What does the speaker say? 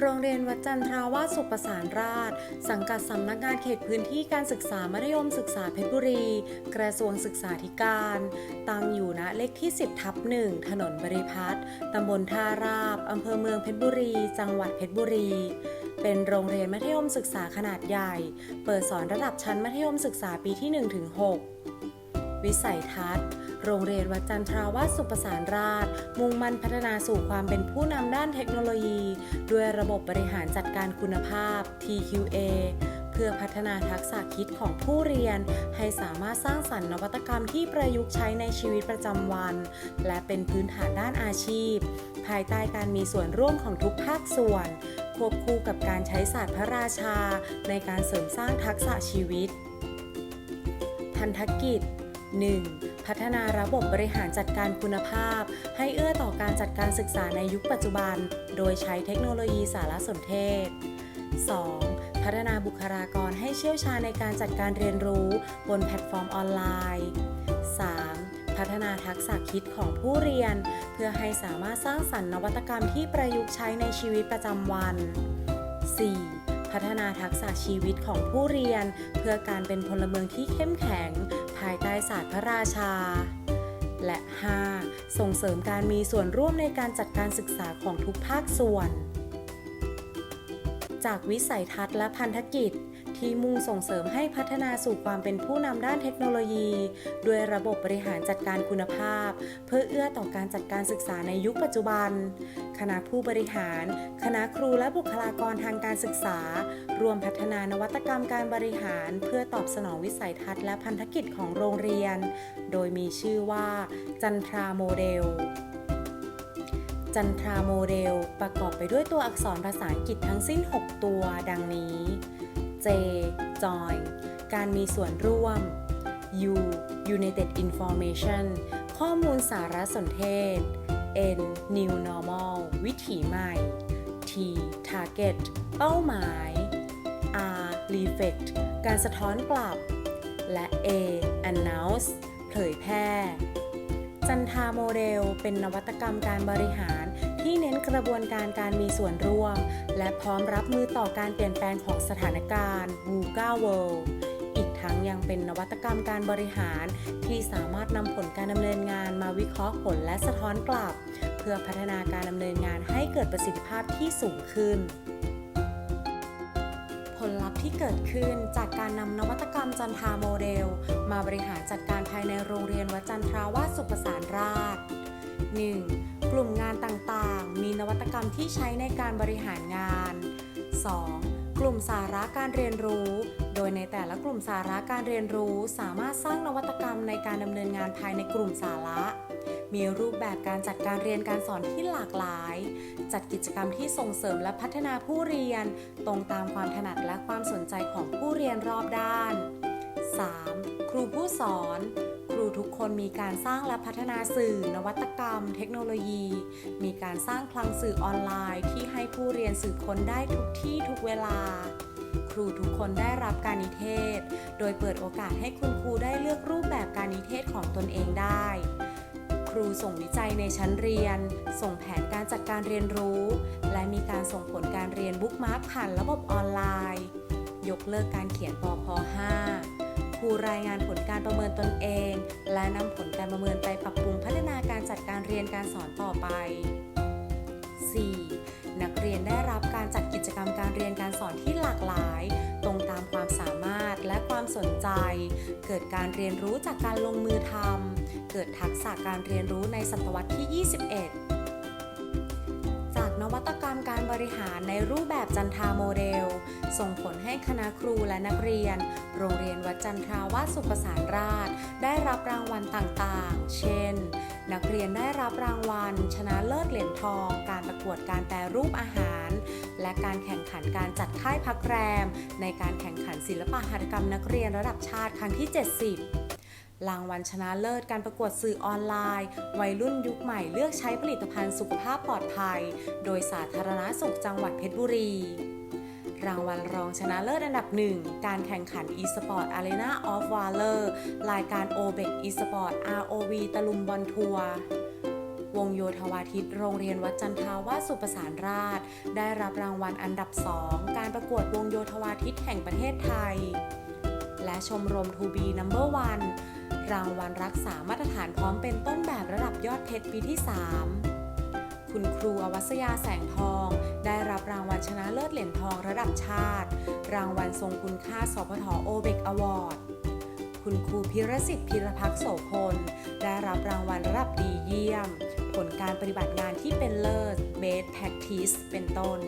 โรงเรียนวัดจันทราวาสสุขประสานราช สังกัดสำนักงานเขตพื้นที่การศึกษามัธยมศึกษาเพชรบุรี กระทรวงศึกษาธิการ ตั้งอยู่ณเลขที่ 10ทับหนึ่งถนนบริพัตรตำบลท่าราบอำเภอเมืองเพชรบุรี จังหวัดเพชรบุรีเป็นโรงเรียนมัธยมศึกษาขนาดใหญ่ เปิดสอนระดับชั้นมัธยมศึกษาปีที่ 1-6 วิสัยทัศน์ โรงเรียนวัดจันทราวาสสุประสานราช มุ่งมั่นพัฒนาสู่ความเป็นผู้นำด้านเทคโนโลยี ด้วยระบบบริหารจัดการคุณภาพ TQA เพื่อพัฒนาทักษะคิดของผู้เรียน ให้สามารถสร้างสรรค์นวัตกรรมที่ประยุกต์ใช้ในชีวิตประจำวัน และเป็นพื้นฐานด้านอาชีพ ภายใต้การมีส่วนร่วมของทุกภาคส่วน ควบคู่กับการใช้ศาสตร์พระราชา ในการเสริมสร้างทักษะชีวิต พันธกิจ 1. พัฒนาระบบบริหารจัดการคุณภาพ ให้เอื้อต่อการจัดการศึกษาในยุคปัจจุบัน โดยใช้เทคโนโลยีสารสนเทศ 2. พัฒนาบุคลากรให้เชี่ยวชาญในการจัดการเรียนรู้บนแพลตฟอร์มออนไลน์ 3. พัฒนาทักษะคิดของผู้เรียน เพื่อให้สามารถสร้างสรรค์นวัตกรรมที่ประยุกต์ใช้ในชีวิตประจำวัน 4. พัฒนาทักษะชีวิตของผู้เรียน เพื่อการเป็นพลเมืองที่เข้มแข็งายใต้ศาสตร์พระราชา และ 5. ส่งเสริมการมีส่วนร่วมในการจัดการศึกษาของทุกภาคส่วน จากวิสัยทัศน์และพันธกิจ ที่มุ่งส่งเสริมให้พัฒนาสู่ความเป็นผู้นำด้านเทคโนโลยี ด้วยระบบบริหารจัดการคุณภาพ เพื่อเอื้อต่อการจัดการศึกษาในยุคปัจจุบัน คณะผู้บริหาร คณะครูและบุคลากรทางการศึกษา รวมพัฒนานวัตกรรมการบริหาร เพื่อตอบสนองวิสัยทัศน์และพันธกิจของโรงเรียน โดยมีชื่อว่า จันทราโมเดลจันทราโมเดล ประกอบไปด้วยตัวอักษรภาษาอังกฤษทั้งสิ้น 6 ตัว ดังนี้ J Join การมีส่วนร่วม U United Information ข้อมูลสารสนเทศ N New Normal วิถีใหม่ T Target เป้าหมาย R Reflect การสะท้อนกลับ และ A Announce เผยแพร่ จันทาโมเดล เป็นนวัตกรรมการบริหาร ที่เน้นกระบวนการการมีส่วนร่วม และพร้อมรับมือต่อการเปลี่ยนแปลงของสถานการณ์ VUCA World อีกทั้งยังเป็นนวัตกรรมการบริหารที่สามารถนำผลการดำเนินงานมาวิเคราะห์ผลและสะท้อนกลับ เพื่อพัฒนาการดำเนินงานให้เกิดประสิทธิภาพที่สูงขึ้นผลลัพธ์ที่เกิดขึ้นจากการนำนวัตกรรมจันทราโมเดล มาบริหารจัดการภายในโรงเรียนวัดจันทราวาสสุขประสานราช 1. กลุ่มงานต่างๆ มีนวัตกรรมที่ใช้ในการบริหารงาน 2. กลุ่มสาระการเรียนรู้ โดยในแต่ละกลุ่มสาระการเรียนรู้ สามารถสร้างนวัตกรรมในการดำเนินงานภายในกลุ่มสาระ มีรูปแบบการจัดการเรียนการสอนที่หลากหลาย จัดกิจกรรมที่ส่งเสริมและพัฒนาผู้เรียน ตรงตามความถนัดและความสนใจของผู้เรียนรอบด้าน 3. ครูผู้สอน ทุกคนมีการสร้างและพัฒนาสื่อ นวัตกรรม เทคโนโลยี มีการสร้างคลังสื่อออนไลน์ ที่ให้ผู้เรียนสื่อค้นได้ทุกที่ทุกเวลา ครูทุกคนได้รับการนิเทศ โดยเปิดโอกาสให้คุณครูได้เลือกรูปแบบการนิเทศของตนเองได้ ครูส่งวิจัยในชั้นเรียน ส่งแผนการจัดการเรียนรู้ และมีการส่งผลการเรียนบุ๊กมาร์คผ่านระบบออนไลน์ ยกเลิกการเขียนปพ5 รูรายงานผลการประเมินตนเอง และนำผลการประเมินไปปรับปรุงพัฒนาการจัดการเรียนการสอนต่อไป 4. นักเรียนได้รับการจัดกิจกรรมการเรียนการสอนที่หลากหลาย ตรงตามความสามารถและความสนใจ เกิดการเรียนรู้จากการลงมือทำเกิดทักษะการเรียนรู้ในศตวรรษที่ 21 บริหารในรูปแบบจันทราโมเดล ส่งผลให้คณะครูและนักเรียน โรงเรียนวัดจันทราวาสสุขประสานราช ได้รับรางวัลต่างๆ เช่น นักเรียนได้รับรางวัล ชนะเลิศเหรียญทอง การประกวดการแปรรูปอาหาร และการแข่งขันการจัดค่ายพักแรม ในการแข่งขันศิลปหัตถกรรมนักเรียนระดับชาติครั้งที่ 70 รางวัลชนะเลิศการประกวดสื่อออนไลน์ วัยรุ่นยุคใหม่เลือกใช้ผลิตภัณฑ์สุขภาพปลอดภัย โดยสาธารณสุขจังหวัดเพชรบุรี รางวัลรองชนะเลิศอันดับหนึ่งการแข่งขัน eSport Arena of Valor รายการ OBEC eSport ROV ตะลุมบอลทัวร์วงโยธวาทิต โรงเรียนวัดจันทาวาสสุประสานราช ได้รับรางวัลอันดับ 2 การประกวดวงโยธวาทิตแห่งประเทศไทย และชมรม To Be Number One ร รางวัลรักษามาตรฐานพร้อมเป็นต้นแบบระดับยอดเพชรปีที่ 3 คุณครูอวัสยาแสงทอง ได้รับรางวัลชนะเลิศเหรียญทองระดับชาติ รางวัลทรงคุณค่าสพทโอเบกอวอร์ดคุณครูพิรสิทธิ์พิรพักโสพล ได้รับรางวัลระดับดีเยี่ยม ผลการปฏิบัติงานที่เป็นเลิศ Best Practice เป็นต้น